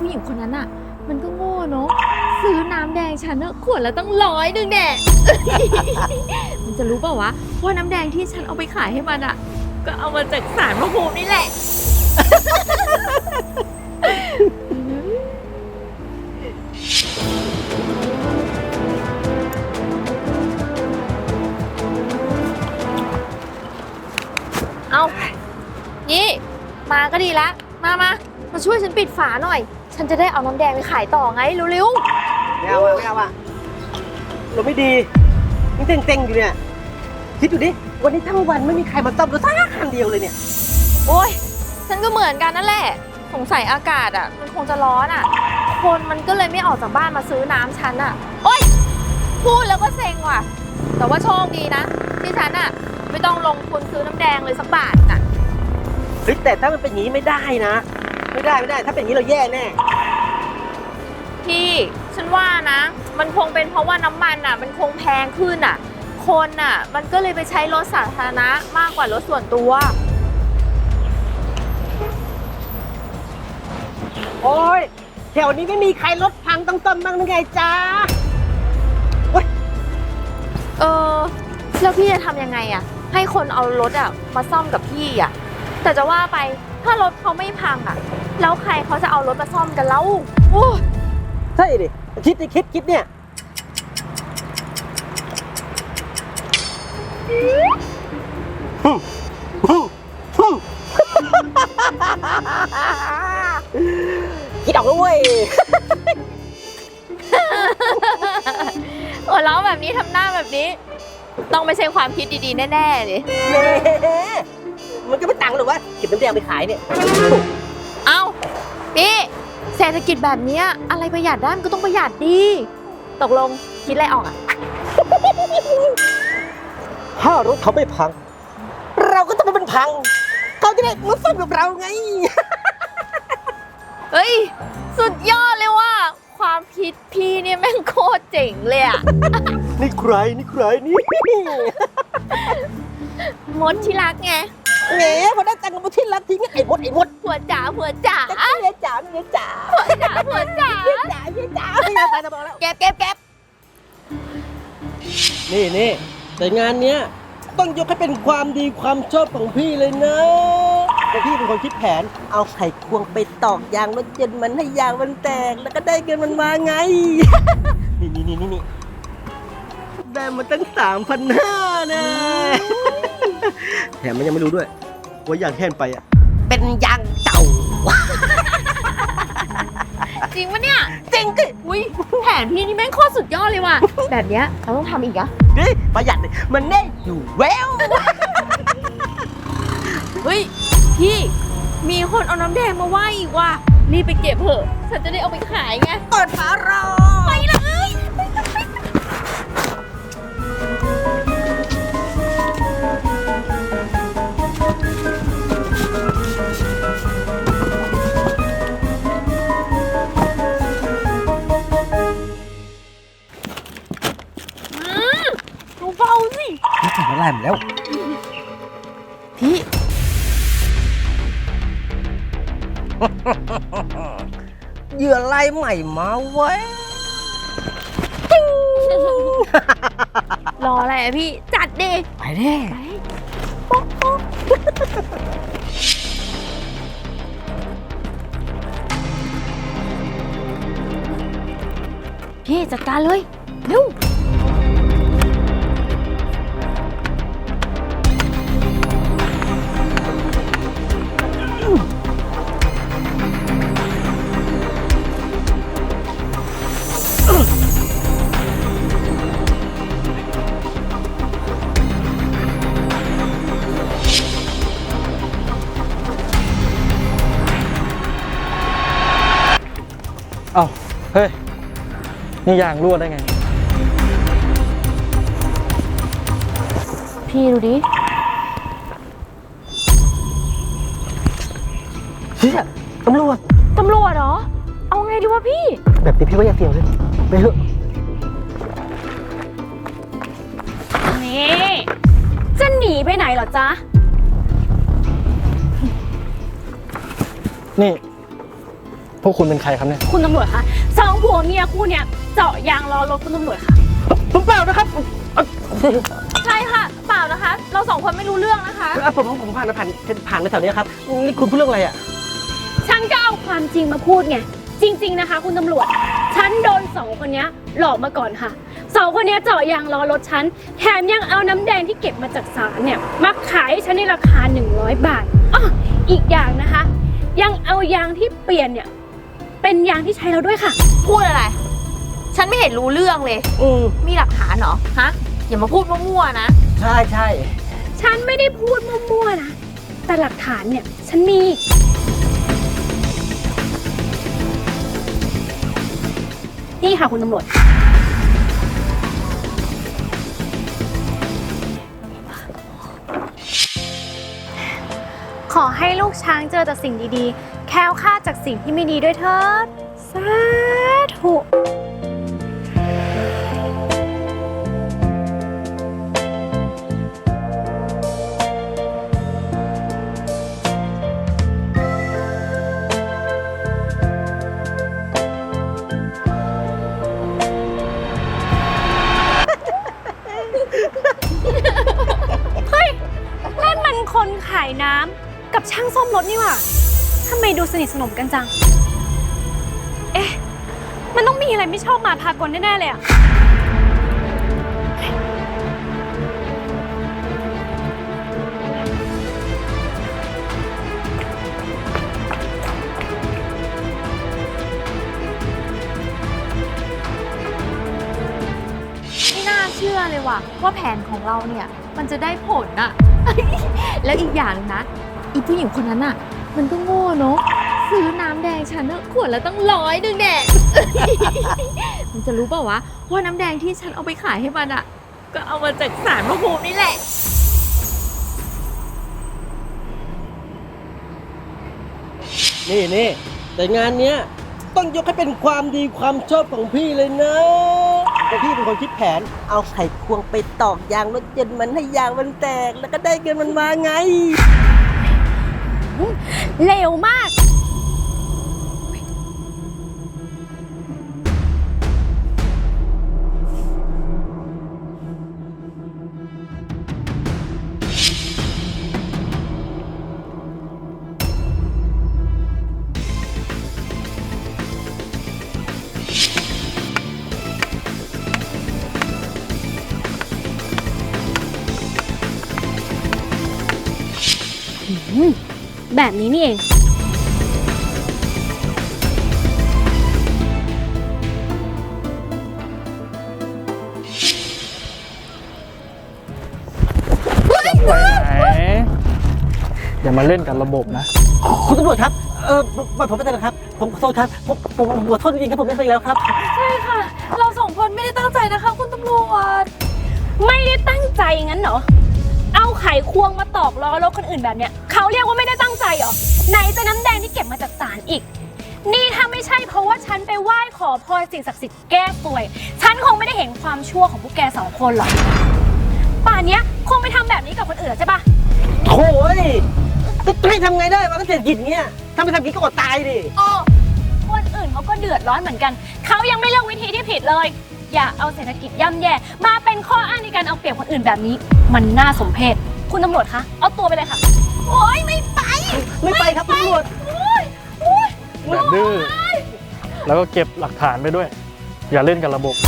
ผู้หญิงคนนั้นอะมันก็โง่เนาะซื้อน้ำแดงฉันอะขวดละตั้งร้อยหนึ่งแน่ มันจะรู้เปล่าวะว่าน้ำแดงที่ฉันเอาไปขายให้มันอะก็เอามาจากสารพระภูมินี่แหละ เอานี่ มาก็ดีละ มามา มาช่วยฉันปิดฝาหน่อย ฉันจะได้เอาน้ำแดงไปขายต่อไงเร็วไม่เอาอะไม่เอาอะเราไม่ดียังเต็งๆอยู่เนี่ย คิดดูดิ วันนี้ทั้งวันไม่มีใครมาต้อมรถสักคันเดียวเลยเนี่ย ๆโอ้ยฉันก็เหมือนกันนั่นแหละ สงสัยอากาศอะ มันคงจะร้อนอะ คนมันก็เลยไม่ออกจากบ้านมาซื้อน้ำฉันอะ โอ้ยพูดแล้วก็เซ็งว่ะ แต่ว่าโชคดีนะ ที่ฉันอะ ไม่ต้องลงทุนซื้อน้ำแดงเลยสักบาทน่ะ เฮ้ยแต่ถ้ามันเป็นอย่างนี้ไม่ได้นะ ไม่ได้ไม่ได้ ถ้าเป็นอย่างนี้เราแย่แน่ พี่ ฉันว่านะ มันคงเป็นเพราะว่าน้ำมันอะ มันคงแพงขึ้นอะ คนอะ มันก็เลยไปใช้รถสาธารณะมากกว่ารถส่วนตัว โอ้ยแถวนี้ไม่มีใครรถพังต้องต้มบ้างหรือไงจ๊ะเออแล้วพี่จะทำยังไงอะให้คนเอารถอะมาซ่อมกับพี่อะแต่จะว่าไปถ้ารถเขาไม่พังอะ แล้วใครเขาจะเอารถมาซ่อมกันแล้วโอ้ยใช่ดิคิดดิคิดคิดเนี่ยฮึ่มฮึ่มฮึ่มคิดออกแล้วเว้ยหัวเราะแบบนี้ทำหน้าแบบนี้ ต้องไม่ใช่ความคิดดีๆ แน่ๆเลยแหมมันก็ไม่ต่างหรอกว่าเก็บน้ำแดงไปขายเนี่ยเอ้าพี่ เศรษฐกิจแบบเนี้ยอะไรประหยัดได้มันก็ต้องประหยัดดี ตกลงคิดอะไรออกอะถ้ารถเขาไม่พัง เราก็ต้องไม่เป็นพัง เขาจะได้มาซ่อมกับเราไง เฮ้ย สุดยอดเลยว่ะความคิดพี่เนี่ยแม่งโคตรเจ๋งเลยอะนี่ใครนี่ใครนี่ มดที่รักไง แหมพอได้ตังค์กับที่รักทิ้งไอ้มดไอ้มดผัวจ๋าผัวจ๋าเมียจ๋าเมียจ๋าผัวจ๋าผัวจ๋าเมียจ๋าเมียจ๋าไม่อยากตายจะบอกแล้วเก็บเก็บเก็บนี่นี่แต่งานเนี้ยต้องยกให้เป็นความดีความชอบของพี่เลยนะแต่พี่เป็นคนคิดแผน เอาไข่ควงไปตอกยางรถเจนมันให้ยางมันแตก แล้วก็ได้เงินมันมาไง นี่นี่นี่นี่นี่ได้มาตั้งสามพันห้านะ แถมมันยังไม่รู้ด้วยว่ายางแท่นไปอะ เป็นยางเก่า จริงปะเนี่ยจริงดิอุ้ยแผนพี่นี่แม่งโคตรสุดยอดเลยว่ะ แบบเนี้ยเราต้องทำอีกอะดิประหยัดดิมันแน่อยู่แววเฮ้ยพี่มีคนเอาน้ำแดงมาไหว้อีกว่ะรีบไปเก็บเถอะ ฉันจะได้เอาไปขายไงเปิดฝารอไป หมดแล้ว พี่ เหยื่อลายใหม่มาไว้ย รออะไรอะพี่ จัดดิไปแน่ไปพี่จัดการเลย เร็ว เฮ้ย นี่ยางรั่วได้ไง พี่ดูดิเฮียตำรวจ ตำรวจเหรอ เอาไงดีวะพี่ แบบนี้พี่ว่าอย่าเสี่ยงเลยไปเถอะ นี่ จะหนีไปไหนเหรอจ๊ะ นี่ พวกคุณเป็นใครครับเนี่ยคุณตำรวจคะสองผัวเมียคู่เนี่ยเจาะยางล้อรถคุณตำรวจค่ะผมเปล่านะครับใช่ค่ะเปล่านะคะ เราสองคนไม่รู้เรื่องนะคะเอ่อผมผมผ่านมาผ่านผ่านมาแถวนี้ครับนี่คุณพูดเรื่องอะไรอะฉันก็เอาความจริงมาพูดไงจริง ๆนะคะ คุณตำรวจฉันโดนสองคนเนี้ยหลอกมาก่อนค่ะสองคนเนี้ยเจาะยางล้อรถฉันแถมยังเอาน้ำแดงที่เก็บมาจากศาลเนี่ยมาขายให้ฉันในราคา 100 บาทอ้ออีกอย่างนะคะ ยังเอายางที่เปลี่ยนเนี่ย เป็นยางที่ใช้แล้วด้วยค่ะ พูดอะไร ฉันไม่เห็นรู้เรื่องเลย อืมมีหลักฐานเหรอ ฮะ อย่ามาพูดมั่วๆนะ ใช่ใช่ฉันไม่ได้พูดมั่วๆนะ แต่หลักฐานเนี่ย ฉันมี นี่ค่ะคุณตำรวจ ขอให้ลูกช้างเจอแต่สิ่งดีๆ แคล้วคลาดจากสิ่งที่ไม่ดีด้วยเถิดสาธุเฮ้ยนั่นมันคนขายน้ำกับช่างซ่อมรถนี่หว่า ทำไมดูสนิทสนมกันจัง เอ๊ะ มันต้องมีอะไรไม่ชอบมาพากลแน่ๆเลยอะไม่น่าเชื่อเลยว่ะว่าแผนของเราเนี่ย มันจะได้ผลอะ แล้วอีกอย่างนะอีผู้หญิงคนนั้นอะ มันก็โง่เนาะซื้อน้ำแดงฉันอะขวดละตั้งร้อยหนึ่งแน่มันจะรู้เปล่าวะว่าน้ำแดงที่ฉันเอาไปขายให้มันอะก็เอามาจากสารพระภูมินี่แหละ นี่นี่แต่งานเนี้ยต้องยกให้เป็นความดีความชอบของพี่เลยนะเพราะพี่เป็นคนคิดแผน เอาไข่ควงไปตอกยางรถยนต์มันให้ยางมันแตก แล้วก็ได้เงินมันมาไง เร็วมาก อืม แบบนี้นี่เองจะไปไหนอย่ามาเล่นกับระบบนะ คุณตำรวจครับ เออปล่อยผมไปเถอะครับ ผมขอโทษครับ ผมผมผมขอโทษจริงๆครับผมไม่ไปแล้วครับ ใช่ค่ะ เราสองคนไม่ได้ตั้งใจนะคะ คุณตำรวจ ไม่ได้ตั้งใจงั้นเหรอเอา ไขควงมาตอกล้อรถคนอื่นแบบเนี้ยเขาเรียกว่าไม่ได้ตั้งใจเหรอไหนจะน้ำแดงที่เก็บมาจากศาลอีก นี่ถ้าไม่ใช่เพราะว่าฉันไปไหว้ขอพรสิ่งศักดิ์สิทธิ์แก้ป่วย ฉันคงไม่ได้เห็นความชั่วของพวกแกสองคนหรอกป่านเนี้ยคงไปทำแบบนี้กับคนอื่นแล้วใช่ปะโถ่เอ้ยจะให้ทำไงได้วะก็เศรษฐกิจเงี้ยถ้าไม่ทำอย่างนี้ก็อดตายดิอ้อคนอื่นเขาก็เดือดร้อนเหมือนกัน เขายังไม่เลือกวิธีที่ผิดเลย อย่าเอาเศรษฐกิจย่ำแย่มาเป็นข้ออ้างในการเอาเปรียบคนอื่นแบบนี้ มันน่าสมเพชคุณตำรวจคะ เอาตัวไปเลยค่ะ โอ๊ยไม่ไปไม่ไปครับคุณตำรวจแบบดื้อ แล้วก็เก็บหลักฐานไปด้วย อย่าเล่นกับระบบค